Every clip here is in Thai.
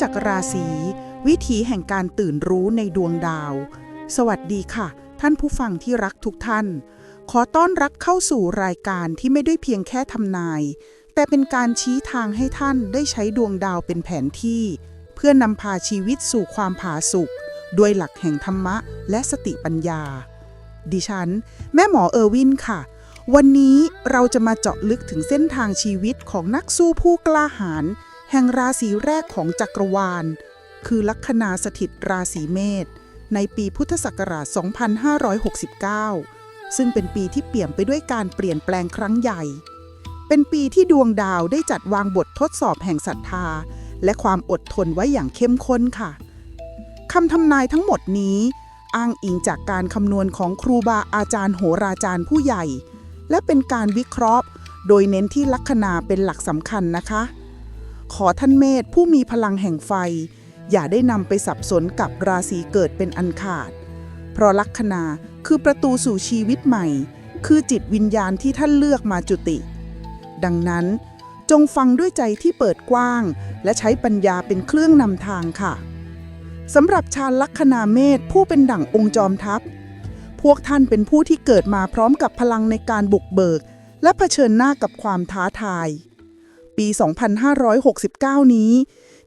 จักรราศีวิถีแห่งการตื่นรู้ในดวงดาว สวัสดีค่ะ ท่านผู้ฟังที่รักทุกท่าน ขอต้อนรับเข้าสู่รายการที่ไม่ได้เพียงแค่ทำนาย แต่เป็นการชี้ทางให้ท่านได้ใช้ดวงดาวเป็นแผนที่ เพื่อนำพาชีวิตสู่ความผาสุกด้วยหลักแห่งธรรมะและสติปัญญา ดิฉัน แม่หมอเออร์วินค่ะ วันนี้เราจะมาเจาะลึกถึงเส้นทางชีวิตของนักสู้ผู้กล้าหาญ แห่งราศีแรกของจักรวาล คือลัคนาสถิตราศีเมษในปีพุทธศักราช 2569 ซึ่งเป็นปีที่เปี่ยมไปด้วยการเปลี่ยนแปลงครั้งใหญ่ เป็นปีที่ดวงดาวได้จัดวางบททดสอบแห่งศรัทธา และความอดทนไว้อย่างเข้มข้นค่ะคำทำนายทั้งหมดนี้ อ้างอิงจากการคำนวณของครูบาอาจารย์โหราจารย์ผู้ใหญ่ และเป็นการวิเคราะห์ โดยเน้นที่ลัคนาเป็นหลักสำคัญนะคะ ขอท่านเมธผู้มีพลังแห่งไฟ อย่าได้นำไปสับสนกับราศีเกิดเป็นอันขาด เพราะลัคนาคือประตูสู่ชีวิตใหม่ คือจิตวิญญาณที่ท่านเลือกมาจุติ ดังนั้น จงฟังด้วยใจที่เปิดกว้าง และใช้ปัญญาเป็นเครื่องนำทางค่ะสำหรับชาวลัคนาเมษผู้เป็นดั่งองค์จอมทัพ พวกท่านเป็นผู้ที่เกิดมาพร้อมกับพลังในการบุกเบิก และเผชิญหน้ากับความท้าทาย ปี 2569 นี้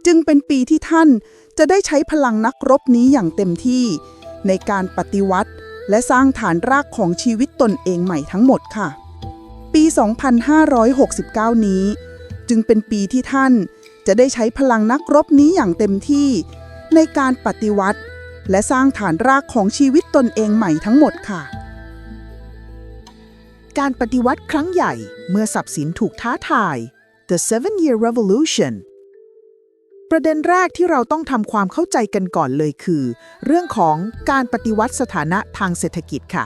จึงเป็นปีที่ท่านจะได้ใช้พลังนักรบนี้อย่างเต็มที่ ในการปฏิวัติ และสร้างฐานรากของชีวิตตนเองใหม่ทั้งหมดค่ะ ปี 2569 นี้ จึงเป็นปีที่ท่านจะได้ใช้พลังนักรบนี้อย่างเต็มที่ ในการปฏิวัติ และสร้างฐานรากของชีวิตตนเองใหม่ทั้งหมดค่ะการปฏิวัติครั้งใหญ่เมื่อทรัพย์สินถูกท้าทาย The Seven Year Revolution ประเด็นแรกที่เราต้องทำความเข้าใจกันก่อนเลยคือ เรื่องของการปฏิวัติสถานะทางเศรษฐกิจค่ะ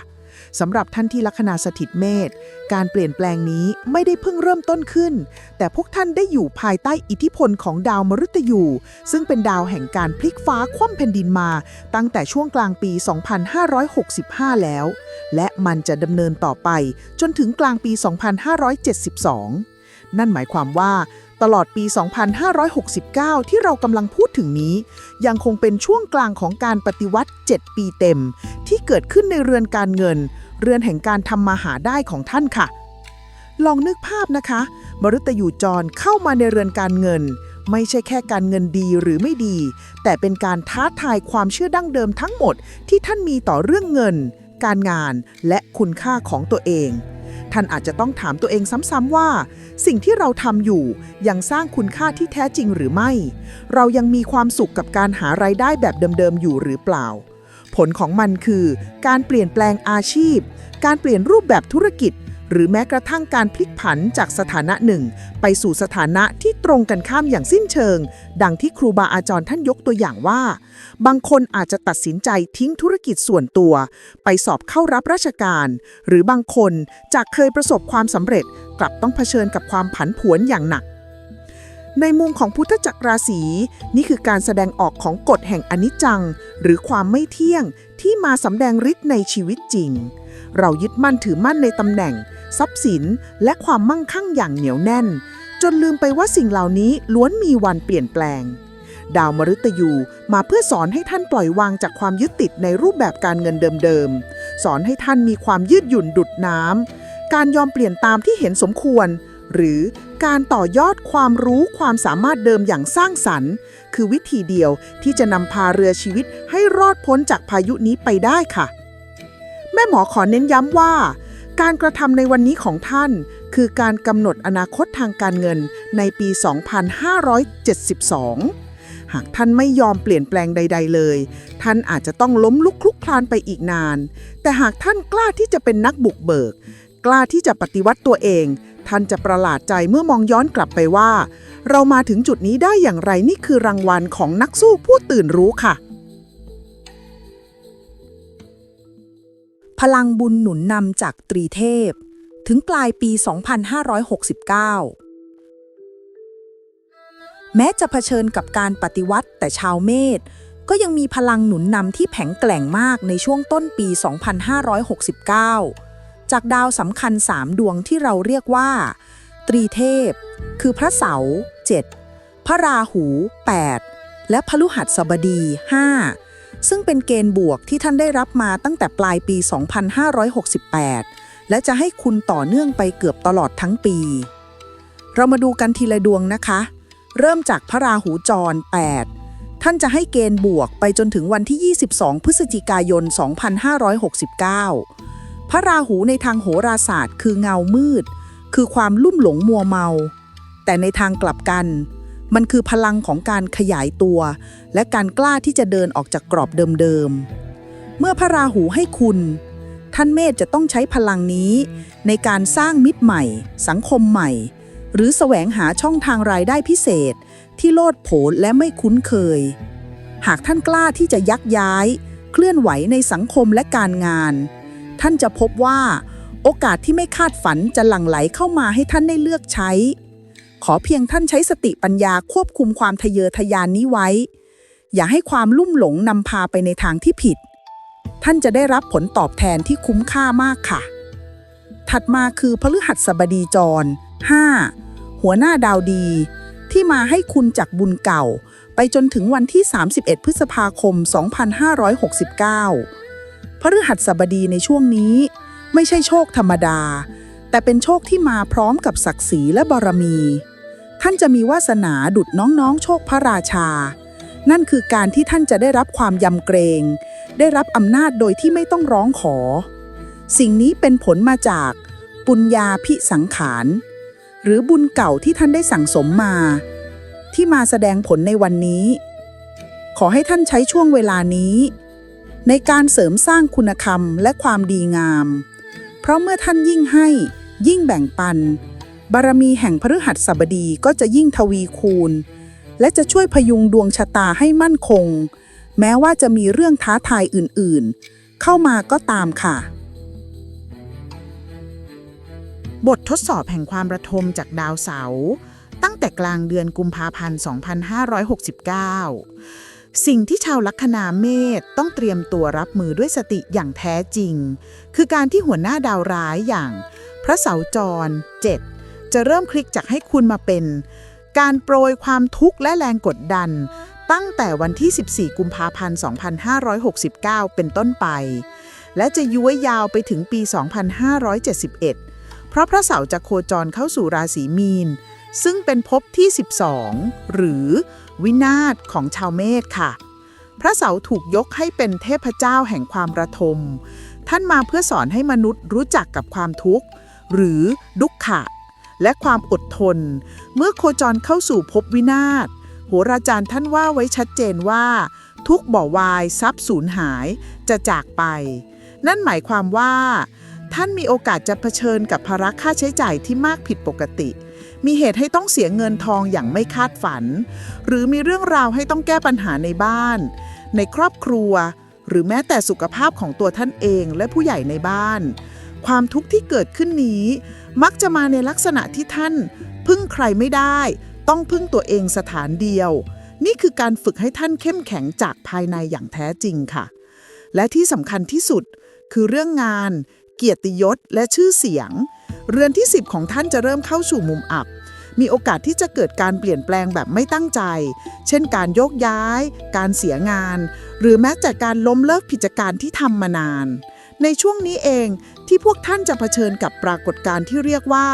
สำหรับท่านที่ลัคนาสถิตเมษการเปลี่ยนแปลงนี้ไม่ได้เพิ่งเริ่มต้นขึ้น แต่พวกท่านได้อยู่ภายใต้อิทธิพลของดาวมฤตยู ซึ่งเป็นดาวแห่งการพลิกฟ้าคว่ำแผ่นดินมา ตั้งแต่ช่วงกลางปี 2565 แล้ว และมันจะดำเนินต่อไปจนถึงกลางปี 2572 นั่นหมายความว่า ตลอดปี 2569 ที่เรากำลังพูดถึงนี้ ยังคงเป็นช่วงกลางของการปฏิวัติ 7 ปีเต็ม ที่เกิดขึ้นในเรือนการเงิน เรือนแห่งการทำมาหาได้ของท่านค่ะ ลองนึกภาพนะคะมฤตยูจรเข้ามาในเรือนการเงิน ไม่ใช่แค่การเงินดีหรือไม่ดี แต่เป็นการท้าทายความเชื่อดั้งเดิมทั้งหมดที่ท่านมีต่อเรื่องเงิน การงานและคุณค่าของตัวเอง ท่านอาจจะต้องถามตัวเองซ้ำๆว่า สิ่งที่เราทำอยู่ยังสร้างคุณค่าที่แท้จริงหรือไม่ เรายังมีความสุขกับการหารายได้แบบเดิมๆอยู่หรือเปล่า ผลของมันคือ การเปลี่ยนแปลงอาชีพ การเปลี่ยนรูปแบบธุรกิจ หรือแม้กระทั่งการพลิกผันจากสถานะหนึ่ง ไปสู่สถานะที่ตรงกันข้ามอย่างสิ้นเชิง ดังที่ครูบาอาจารย์ท่านยกตัวอย่างว่า บางคนอาจจะตัดสินใจทิ้งธุรกิจส่วนตัว ไปสอบเข้ารับราชการ หรือบางคนจากเคยประสบความสำเร็จกลับต้องเผชิญกับความผันผวนอย่างหนัก ในมุมของพุทธจักรราศีนี่คือการแสดงออกของกฎแห่งอนิจจัง หรือความไม่เที่ยงที่มาสำแดงฤทธิ์ในชีวิตจริง เรายึดมั่นถือมั่นในตำแหน่ง ทรัพย์สิน และความมั่งคั่งอย่างเหนียวแน่น จนลืมไปว่าสิ่งเหล่านี้ล้วนมีวันเปลี่ยนแปลง ดาวมฤตยูมาเพื่อสอนให้ท่านปล่อยวางจากความยึดติดในรูปแบบการเงินเดิมๆสอนให้ท่านมีความยืดหยุ่นดุดน้ำการยอมเปลี่ยนตามที่เห็นสมควร หรือ การต่อยอดความรู้ความสามารถเดิมอย่างสร้างสรรค์ คือวิธีเดียวที่จะนำพาเรือชีวิตให้รอดพ้นจากพายุนี้ไปได้ค่ะ แม่หมอขอเน้นย้ำว่า การกระทำในวันนี้ของท่าน คือการกำหนดอนาคตทางการเงินในปี 2572หากท่านไม่ยอมเปลี่ยนแปลงใด ๆ เลย ท่านอาจจะต้องล้มลุกคลุกคลานไปอีกนาน แต่หากท่านกล้าที่จะเป็นนักบุกเบิก กล้าที่จะปฏิวัติตัวเอง ท่านจะประหลาดใจเมื่อมองย้อนกลับไปว่า เรามาถึงจุดนี้ได้อย่างไรนี่คือรางวัลของนักสู้ผู้ตื่นรู้ค่ะ พลังบุญหนุนนำจากตรีเทพ ถึงปลายปี 2569 แม้จะเผชิญกับการปฏิวัติแต่ชาวเมษก็ยังมีพลังหนุนนำที่แข็งแกร่งมากในช่วงต้นปี 2569 จากดาวสำคัญ 3 ดวงที่เราเรียกว่า ตรีเทพ คือพระเสาร์7พระราหู 8 และพฤหัสบดี 5 ซึ่งเป็นเกณฑ์บวกที่ท่านได้รับมาตั้งแต่ปลายปี 2568 และจะให้คุณต่อเนื่องไปเกือบตลอดทั้งปี เรามาดูกันทีละดวงนะคะ เริ่มจากพระราหูจร 8ท่านจะให้เกณฑ์บวกไปจนถึงวันที่ 22 พฤศจิกายน 2569 พระราหูในทางโหราศาสตร์ คือเงามืด คือความลุ่มหลงมัวเมา แต่ในทางกลับกัน มันคือพลังของการขยายตัว และการกล้าที่จะเดินออกจากกรอบเดิมๆ เมื่อพระราหูให้คุณ ท่านเมธจะต้องใช้พลังนี้ ในการสร้างมิตรใหม่ สังคมใหม่ หรือแสวงหาช่องทางรายได้พิเศษ ที่โลดโผนและไม่คุ้นเคย หากท่านกล้าที่จะยักย้าย เคลื่อนไหวในสังคมและการงาน ท่านจะพบว่า โอกาสที่ไม่คาดฝันจะหลั่งไหลเข้ามาให้ท่านได้เลือกใช้ ขอเพียงท่านใช้สติปัญญาควบคุมความทะเยอทะยานนี้ไว้ อย่าให้ความลุ่มหลงนำพาไปในทางที่ผิด ท่านจะได้รับผลตอบแทนที่คุ้มค่ามากค่ะ ถัดมาคือพฤหัสบดีจร 5. หัวหน้าดาวดี ที่มาให้คุณจากบุญเก่า ไปจนถึงวันที่ 31 พฤษภาคม 2569 พฤหัสบดีในช่วงนี้ ไม่ใช่โชคธรรมดา แต่เป็นโชคที่มาพร้อมกับศักดิ์ศรีและบารมี ท่านจะมีวาสนาดุดน้องๆ โชคพระราชา นั่นคือการที่ท่านจะได้รับความยำเกรง ได้รับอำนาจโดยที่ไม่ต้องร้องขอ สิ่งนี้เป็นผลมาจากปุญญาพิสังขาร หรือบุญเก่าที่ท่านได้สั่งสมมา ที่มาแสดงผลในวันนี้ ขอให้ท่านใช้ช่วงเวลานี้ ในการเสริมสร้างคุณธรรมและความดีงาม เพราะเมื่อท่านยิ่งให้ ยิ่งแบ่งปัน บารมีแห่งพฤหัสบดีก็จะยิ่งทวีคูณ และจะช่วยพยุงดวงชะตาให้มั่นคง แม้ว่าจะมีเรื่องท้าทายอื่นๆ เข้ามาก็ตามค่ะ บททดสอบแห่งความระทมจากดาวเสาร์ตั้งแต่กลางเดือนกุมภาพันธ์ 2569 สิ่งที่ชาวลัคนาเมษต้องเตรียมตัวรับมือด้วยสติอย่างแท้จริง คือการที่หัวหน้าดาวร้ายอย่าง พระเสาจร 7 จะเริ่มคลิกจากให้คุณมาเป็น การโปรยความทุกข์และแรงกดดัน ตั้งแต่วันที่ 14 กุมภาพันธ์ 2569 เป็นต้นไป และจะย้วยยาวไปถึงปี 2571 เพราะพระเสาร์จะโคจรเข้าสู่ราศีมีน ซึ่งเป็นภพที่ 12 หรือ วินาศของชาวเมษค่ะ พระเสาถูกยกให้เป็นเทพเจ้าแห่งความระทม ท่านมาเพื่อสอนให้มนุษย์รู้จักกับความทุกข์ หรือดุขะ และความอดทน เมื่อโคจรเข้าสู่ภพวินาศโหราจารย์ท่านว่าไว้ชัดเจนว่า ทุกบ่อวายทรัพย์สูญหายจะจากไป นั่นหมายความว่า ท่านมีโอกาสจะเผชิญกับภาระค่าใช้จ่ายที่มากผิดปกติ มีเหตุให้ต้องเสียเงินทองอย่างไม่คาดฝัน หรือมีเรื่องราวให้ต้องแก้ปัญหาในบ้าน ในครอบครัว หรือแม้แต่สุขภาพของตัวท่านเองและผู้ใหญ่ในบ้าน ความทุกข์ที่เกิดขึ้นนี้ มักจะมาในลักษณะที่ท่าน พึ่งใครไม่ได้ ต้องพึ่งตัวเองสถานเดียว นี่คือการฝึกให้ท่านเข้มแข็งจากภายในอย่างแท้จริงค่ะ และที่สำคัญที่สุด คือเรื่องงาน เกียรติยศและชื่อเสียง เรือนที่ 10 ของท่านจะเริ่มเข้าสู่มุมอับ มีโอกาสที่จะเกิดการเปลี่ยนแปลงแบบไม่ตั้งใจ เช่นการโยกย้าย การเสียงาน หรือแม้แต่การล้มเลิกกิจการที่ทำมานาน ในช่วงนี้เองที่พวกท่านจะเผชิญกับปรากฏการณ์ที่เรียกว่า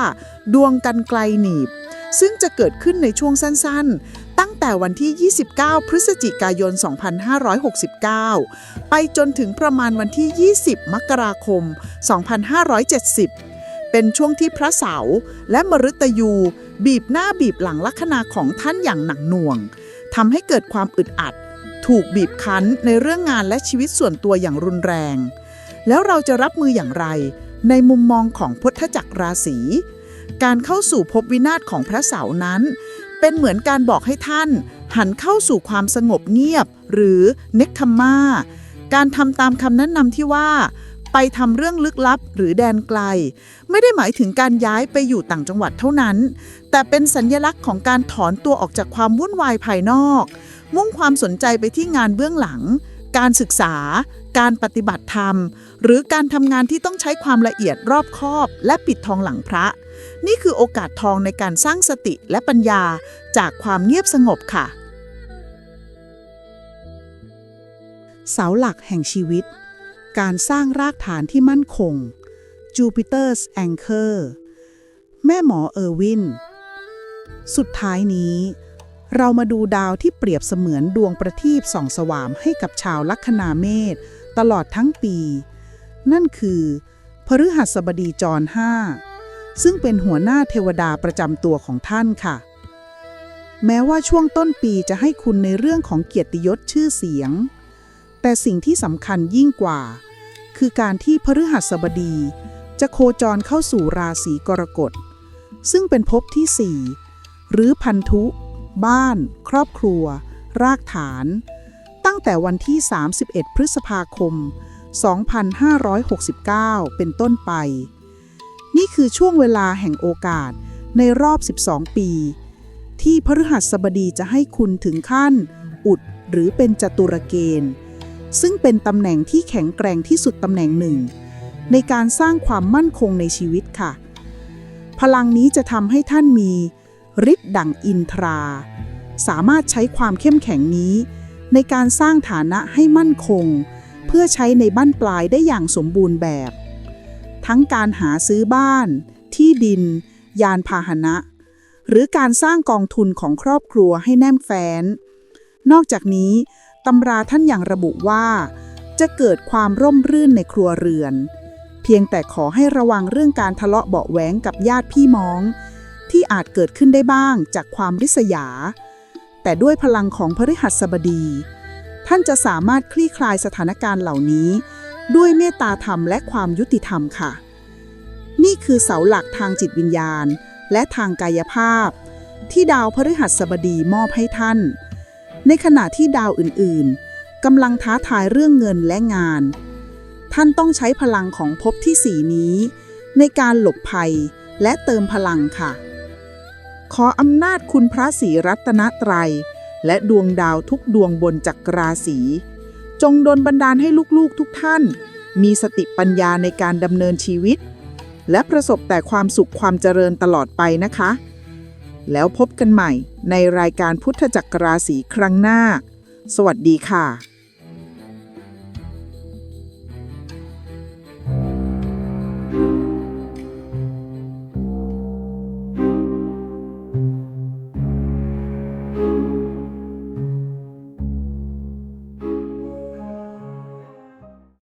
ดวงกันไกลหนีบ ซึ่งจะเกิดขึ้นในช่วงสั้นๆ ตั้งแต่วันที่ 29 พฤศจิกายน 2569 ไปจนถึงประมาณวันที่ 20 มกราคม 2570 เป็นช่วงที่พระเสาร์และมฤตยู บีบหน้าบีบหลังลัคนาของท่านอย่างหนักหน่วงทำให้เกิดความอึดอัด ถูกบีบคั้นในเรื่องงานและชีวิตส่วนตัวอย่างรุนแรง แล้วเราจะรับมืออย่างไร ในมุมมองของพุทธจักรราศีการเข้าสู่ภพวินาศของพระเสาร์นั้น เป็นเหมือนการบอกให้ท่าน หันเข้าสู่ความสงบเงียบ หรือเนคขมมาการทำตามคำแนะนำที่ว่า ไปทำเรื่องลึกลับหรือแดนไกล ไม่ได้หมายถึงการย้ายไปอยู่ต่างจังหวัดเท่านั้น แต่เป็นสัญญลักษณ์ของการถอนตัวออกจากความวุ่นวายภายนอก มุ่งความสนใจไปที่งานเบื้องหลัง การศึกษา การปฏิบัติธรรม หรือการทำงานที่ต้องใช้ความละเอียดรอบคอบ และปิดทองหลังพระ นี่คือโอกาสทองในการสร้างสติและปัญญาจากความเงียบสงบค่ะเสาหลักแห่งชีวิต การสร้างรากฐานที่มั่นคง Jupiter's Anchor แม่หมอเออร์วิน สุดท้ายนี้ เรามาดูดาวที่เปรียบเสมือนดวงประทีปส่องสว่างให้กับชาวลัคนาเมษตลอดทั้งปี นั่นคือพฤหัสบดีจรห้าซึ่งเป็นหัวหน้าเทวดาประจำตัวของท่านค่ะ แม้ว่าช่วงต้นปีจะให้คุณในเรื่องของเกียรติยศชื่อเสียง แต่สิ่งที่สำคัญยิ่งกว่า คือการที่พฤหัสบดี จะโคจรเข้าสู่ราศีกรกฎ ซึ่งเป็นภพที่ 4 หรือพันธุ บ้าน ครอบครัว รากฐาน ตั้งแต่วันที่ 31 พฤษภาคม 2569 เป็นต้นไป นี่คือช่วงเวลาแห่งโอกาสในรอบ 12 ปี ที่พฤหัสบดีจะให้คุณถึงขั้น อุดหรือเป็นจตุรเกณฑ์ ซึ่งเป็นตำแหน่งที่แข็งแกร่งที่สุดตำแหน่งหนึ่ง ในการสร้างความมั่นคงในชีวิตค่ะ พลังนี้จะทำให้ท่านมีฤทธิ์ดั่งอินทรา สามารถใช้ความเข้มแข็งนี้ ในการสร้างฐานะให้มั่นคง เพื่อใช้ในบ้านปลายได้อย่างสมบูรณ์แบบ ทั้งการหาซื้อบ้าน ที่ดิน ยานพาหนะ หรือการสร้างกองทุนของครอบครัวให้แน่นแฟ้น นอกจากนี้ ตำราท่านอยังระบุว่า จะเกิดความร่มรื่นในครัวเรือน เพียงแต่ขอให้ระวังเรื่องการทะเลาะเบาแหวงกับญาติพี่น้อง ที่อาจเกิดขึ้นได้บ้างจากความริษยา แต่ด้วยพลังของพฤหัสบดี ท่านจะสามารถคลี่คลายสถานการณ์เหล่านี้ ด้วยเมตตาธรรมและความยุติธรรมค่ะ นี่คือเสาหลักทางจิตวิญญาณ และทางกายภาพ ที่ดาวพฤหัสบดีมอบให้ท่าน ในขณะที่ดาวอื่นๆกำลังท้าทายเรื่องเงินและงาน ท่านต้องใช้พลังของภพที่สีนี้ ในการหลบภัยและเติมพลังค่ะ ขออำนาจคุณพระศรีรัตนตรัย และดวงดาวทุกดวงบนจักราศีจงดลบันดาลให้ลูกๆทุกท่าน มีสติปัญญาในการดำเนินชีวิต และประสบแต่ความสุขความเจริญตลอดไปนะคะ แล้วพบกันใหม่ในรายการพุทธจักราศีครั้งหน้า สวัสดีค่ะ